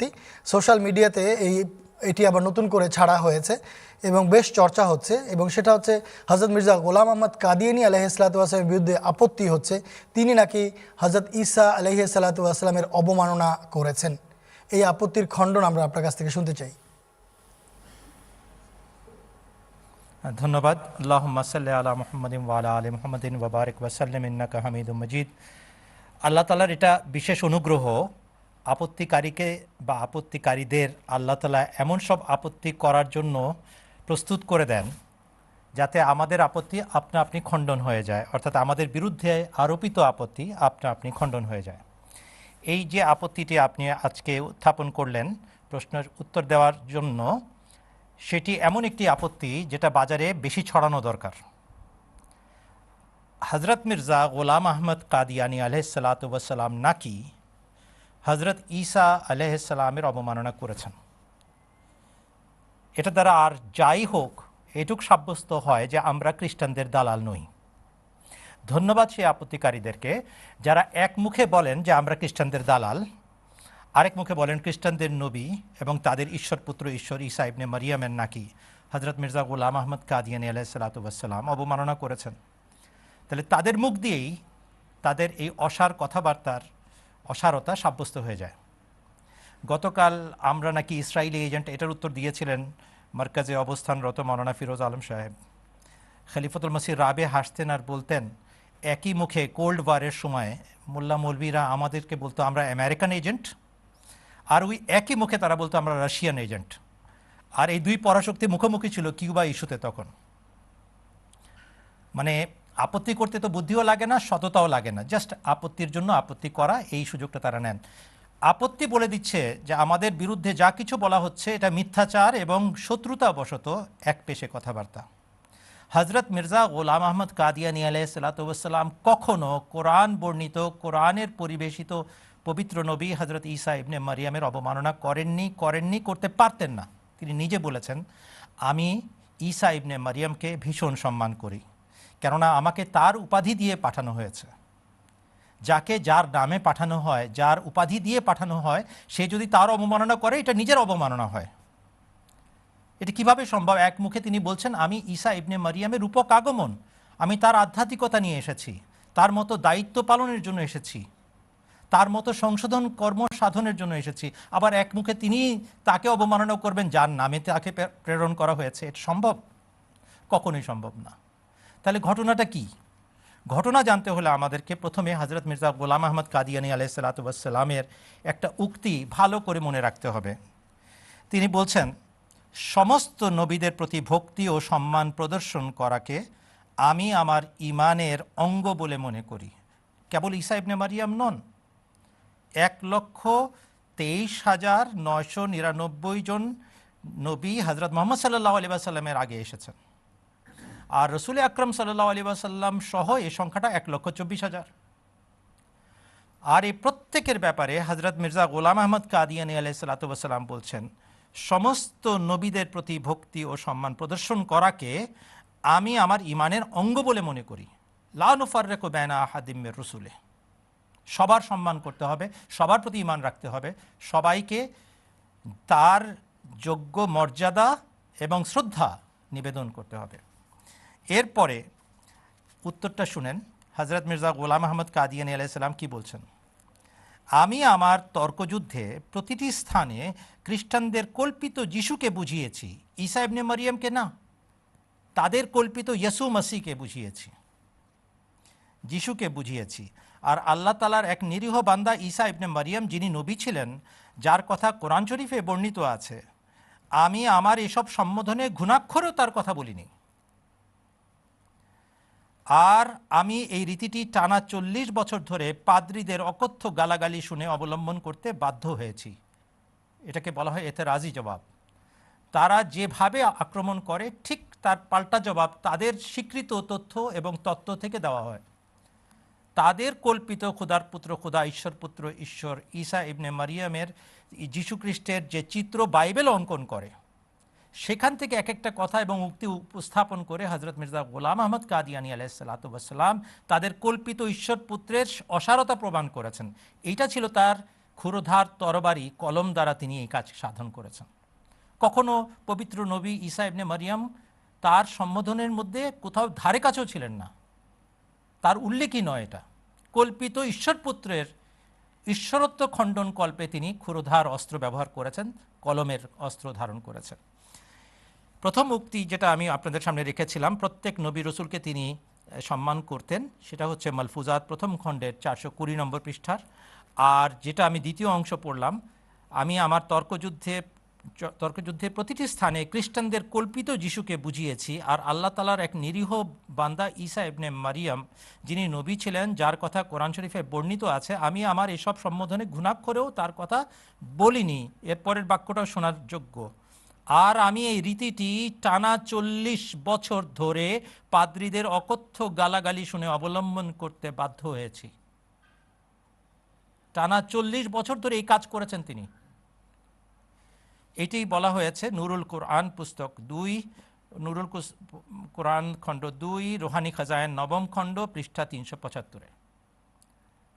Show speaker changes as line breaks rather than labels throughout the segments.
আপত্তি সোশ্যাল মিডিয়াতে এই, এটি আবার নতুন করে ছাড়া হয়েছে এবং বেশ চর্চা হচ্ছে এবং সেটা হচ্ছে হজরত মির্জা গোলাম আহমদ কাদিয়ানি আলহিসাল্লাতুয়াসলামের বিরুদ্ধে আপত্তি হচ্ছে। তিনি নাকি হজরত ঈসা আলহিসাল্লাতুয়াসলামের অবমাননা করেছেন। এই আপত্তির খণ্ডন আমরা আপনার কাছ থেকে শুনতে চাই।
ধন্যবাদ। আল্লাহ সাল্লি আলা মোহাম্মদিন ওয়ালা আলী মোহাম্মদিন ওবারিক ওয়াসাল্লাম ইন্নাকা হামিদুম মজিদ। আল্লাহ তালার এটা বিশেষ অনুগ্রহ আপত্তিকারীকে বা আপত্তিকারীদের আল্লাহ তালা এমন সব আপত্তি করার জন্য প্রস্তুত করে দেন যাতে আমাদের আপত্তি আপনা আপনি খণ্ডন হয়ে যায়। অর্থাৎ আমাদের বিরুদ্ধে আরোপিত আপত্তি আপনা আপনি খণ্ডন হয়ে যায়। এই যে আপত্তিটি আপনি আজকে উত্থাপন করলেন, প্রশ্নের উত্তর দেওয়ার জন্য, সেটি এমন একটি আপত্তি যেটা বাজারে বেশি ছড়ানো দরকার। হজরত মির্জা গোলাম আহমদ কাদিয়ানি আলহ আলহিসাল্লাম নাকি হজরত ঈসা আলহিসাল্লামের অবমাননা করেছেন। এটা দ্বারা আর যাই হোক, এটুক সাব্যস্ত হয় যে আমরা খ্রিস্টানদের দালাল নই। ধন্যবাদ সেই আপত্তিকারীদেরকে যারা এক মুখে বলেন যে আমরা খ্রিস্টানদের দালাল, আরেক মুখে বলেন খ্রিস্টানদের নবী এবং তাদের ঈশ্বর পুত্র ঈশ্বর ঈসা ইবনে মারিয়ামের নাকি হজরত মির্জা গুলাম আহমদ কাদিয়ানি আলাইসালাতাম অবমাননা করেছেন। তাহলে তাদের মুখ দিয়েই তাদের এই অসার কথাবার্তার অসারতা সাব্যস্ত হয়ে যায়। গতকাল আমরা নাকি ইসরায়েলি এজেন্ট এটার উত্তর দিয়েছিলেন মার্কাজে অবস্থানরত মৌলানা ফিরোজ আলম সাহেব। খলিফতুল মসির রাবে হাসতেন আর বলতেন, একই মুখে কোল্ড ওয়ারের সময় মোল্লা মৌলবীরা আমাদেরকে বলতো, আমরা আমেরিকান এজেন্ট আর ওই একই মুখে তারা বলতো, আমরা রাশিয়ান এজেন্ট আর এই দুই পরাশক্তি মুখোমুখি ছিল কিউবা ইস্যুতে তখন। মানে আপত্তি করতে তো বুদ্ধিও লাগে না, সততাও লাগে না। জাস্ট আপত্তির জন্য আপত্তি করা, এই সুযোগটা তারা নেন। আপত্তি বলে দিচ্ছে যে আমাদের বিরুদ্ধে যা কিছু বলা হচ্ছে, এটা মিথ্যাচার এবং শত্রুতাবশত এক পেশে কথাবার্তা। হজরত মির্জা গোলাম আহমদ কাদিয়ানি আলাইসালাতাম কখনো কোরআন বর্ণিত, কোরআনের পরিবেশিত পবিত্র নবী হজরত ঈসা ইবনে মারিয়ামের অবমাননা করেননি করেননি, করতে পারতেন না। তিনি নিজে বলেছেন, আমি ঈসা ইবনে মারিয়ামকে ভীষণ সম্মান করি। কেননা আমাকে তার উপাধি দিয়ে পাঠানো হয়েছে। যাকে যার নামে পাঠানো হয়, যার উপাধি দিয়ে পাঠানো হয়, সে যদি তার অবমাননা করে, এটা নিজের অবমাননা হয়। এটা কীভাবে সম্ভব? এক মুখে তিনি বলছেন, আমি ঈসা ইবনে মারিয়ামের রূপক আগমন। আমি তার আধ্যাত্মিকতা নিয়ে এসেছি। তার মতো দায়িত্ব পালনের জন্য এসেছি। তার মতো সংশোধন কর্ম সাধনের জন্য এসেছি। আবার এক মুখে তিনি তাকে অবমাননা করবেন, যার নামে তাকে প্রেরণ করা হয়েছে। এটা সম্ভব? কখনোই সম্ভব না। তাহলে ঘটনাটা কি? ঘটনা জানতে হলে আমাদেরকে প্রথমে হজরত মির্জা গোলাম আহমদ কাদিয়ানি আলাইসালাতামের একটা উক্তি ভালো করে মনে রাখতে হবে। তিনি বলছেন, সমস্ত নবীদের প্রতি ভক্তি ও সম্মান প্রদর্শন করাকে আমি আমার ইমানের অঙ্গ বলে মনে করি। কেবল ঈসা ইবনে মারিয়াম নন। এক লক্ষ তেইশ হাজার নয়শো নিরানব্বই জন নবী হজরত মোহাম্মদ সাল্লাহ আলী সাল্লামের আগে এসেছেন। আর রসুল আকরম সাল্লাহ আলী সাল্লাম সহ এই সংখ্যাটা এক লক্ষ চব্বিশ হাজার। আর এই প্রত্যেকের ব্যাপারে হজরত মির্জা গোলাম আহমদ কাদিয়ানি আলাই সাল্লাতাম বলছেন, সমস্ত নবীদের প্রতি ভক্তি ও সম্মান প্রদর্শন করাকে আমি আমার ইমানের অঙ্গ বলে মনে করি। লানুফার্রেকো বেনা হাদিমের রসুলে সবার সম্মান করতে হবে, সবার প্রতি ইমান রাখতে হবে, সবাইকে তার যোগ্য মর্যাদা এবং শ্রদ্ধা নিবেদন করতে হবে। এরপরে উত্তরটা শুনেন হজরত মির্জা গোলাম আহমদ কাদিয়ানি আলাইসাল্লাম কি বলছেন? আমি আমার তর্কযুদ্ধে প্রতিটি স্থানে খ্রিস্টানদের কল্পিত যিশুকে বুঝিয়েছি, ঈসা ইবনে মারিয়ামকে না, তাদের কল্পিত ইয়েসু মাসিকে বুঝিয়েছি, যিশুকে বুঝিয়েছি। আর আল্লাহ তালার এক নিরীহ বান্দা ঈসা ইবনে মারিয়াম, যিনি নবী ছিলেন, যার কথা কোরআন শরীফে বর্ণিত আছে, আমি আমার এসব সম্বোধনে ঘুণাক্ষরও তার কথা বলিনি। আর আমি এই রীতিটি টানা চল্লিশ বছর ধরে পাদ্রীদের অকথ্য গালাগালি শুনে অবলম্বন করতে বাধ্য হয়েছি। এটাকে বলা হয় এতে রাজি জবাব। তারা যেভাবে আক্রমণ করে, ঠিক তার পাল্টা জবাব তাদের স্বীকৃত তথ্য এবং তত্ত্ব থেকে দেওয়া হয়। তাদের কল্পিত খুদার পুত্র, খুদা ঈশ্বর পুত্র, ঈশ্বর ঈসা ইবনে মারিয়ামের যীশুখ্রিস্টের যে চিত্র বাইবেল অঙ্কন করে সেখান থেকে এক একটা কথা এবং উক্তি উপস্থাপন করে হজরত মির্জা গোলাম আহমদ কাদিয়ানি আলাইসাল্লাতাম তাদের কল্পিত ঈশ্বর পুত্রের অসারতা প্রমাণ করেছেন। এইটা ছিল তার ক্ষুরধার তরবারি কলম দ্বারা তিনি এই কাজ সাধন করেছেন। কখনো পবিত্র নবী ঈসা ইবনে মারিয়াম তার সম্বোধনের মধ্যে কোথাও ধারে কাছেও ছিলেন না। তার উল্লেখই নয় এটা। কল্পিত ঈশ্বরপুত্রের ঈশ্বরত্ব খণ্ডন কল্পে তিনি ক্ষুরধার অস্ত্র ব্যবহার করেছেন, কলমের অস্ত্র ধারণ করেছেন। প্রথম উক্তি যেটা আমি আপনাদের সামনে রেখেছিলাম, প্রত্যেক নবী রসুলকে তিনি সম্মান করতেন, সেটা হচ্ছে মালফুজাত প্রথম খণ্ডের চারশো কুড়ি নম্বর পৃষ্ঠার। আর যেটা আমি দ্বিতীয় অংশ পড়লাম, আমি আমার তর্কযুদ্ধে তর্কযুদ্ধের প্রতিটি স্থানে খ্রিস্টানদের কল্পিত যিশুকে বুঝিয়েছি, আর আল্লাহ তালার এক নিরীহ বান্দা ঈসা ইবনে মারিয়াম, যিনি নবী ছিলেন, যার কথা কোরআন শরীফে বর্ণিত আছে, আমি আমার এসব সম্বোধনে ঘুণাক্ষরেও তার কথা বলিনি। এরপরের বাক্যটাও শোনার যোগ্য। আর আমি এই রীতিটি টানা চল্লিশ বছর ধরে পাদ্রীদের অকথ্য গালাগালি শুনে অবলম্বন করতে বাধ্য হয়েছি। টানা চল্লিশ বছর ধরে এই কাজ করেছেন তিনি। এটি বলা হয়েছে নুরুল কোরআন পুস্তক দুই, নুরুল কোরআন খণ্ড দুই, রোহানি খাজায়ন নবম খণ্ড পৃষ্ঠা তিনশো পঁচাত্তরে।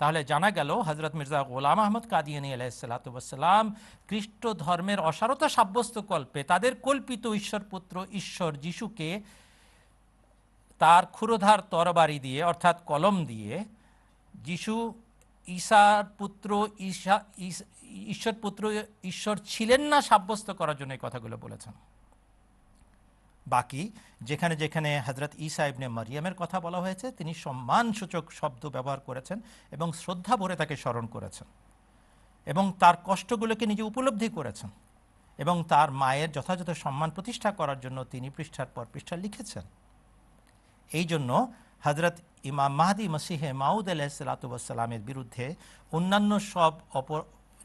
তাহলে জানা গেল হজরত মির্জা গোলাম আহমদ কাদিয়ানি আলাইসালাম খ্রিস্ট ধর্মের অসারতা সাব্যস্ত কল্পে তাদের কল্পিত ঈশ্বরপুত্র ঈশ্বর যিশুকে তার ক্ষুরধার তরবারি দিয়ে অর্থাৎ কলম দিয়ে যিশু ঈশার পুত্র ঈশা ঈশ্বর পুত্র ঈশ্বর ছিলেন না সাব্যস্ত করার জন্য এই কথাগুলো বলেছেন। বাকি, যেখানে যেখানে হজরত ঈসা ইবনে মারিয়ামের কথা বলা হয়েছে, তিনি সম্মানসূচক শব্দ ব্যবহার করেছেন এবং শ্রদ্ধা ভরে তাকে স্মরণ করেছেন এবং তার কষ্টগুলোকে নিজে উপলব্ধি করেছেন এবং তার মায়ের যথাযথ সম্মান প্রতিষ্ঠা করার জন্য তিনি পৃষ্ঠার পর পৃষ্ঠা লিখেছেন। এই জন্য হজরত ইমাম মাহাদি মসিহে মাউদ আলাইসালাতামের বিরুদ্ধে অন্যান্য সব অপ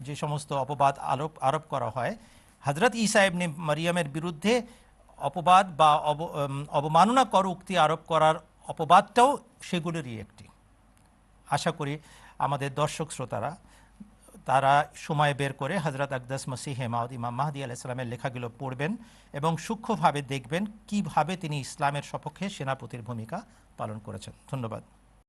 যে সমস্ত অপবাদ আরোপ আরোপ করা হয় হজরত ইসা ইবনে মারিয়ামের বিরুদ্ধে অপবাদ বা অবমাননাকর উক্তি আরোপ করার অপবাদটাও সেগুলোরই একটি। আশা করি আমাদের দর্শক শ্রোতারা, তারা সময় বের করে হজরত আকদাস মসি হেমাউদ ইমাম মাহদি আলাইসালামের লেখাগুলো পড়বেন এবং সূক্ষ্মভাবে দেখবেন কীভাবে তিনি ইসলামের সপক্ষে সেনাপতির ভূমিকা পালন করেছেন। ধন্যবাদ।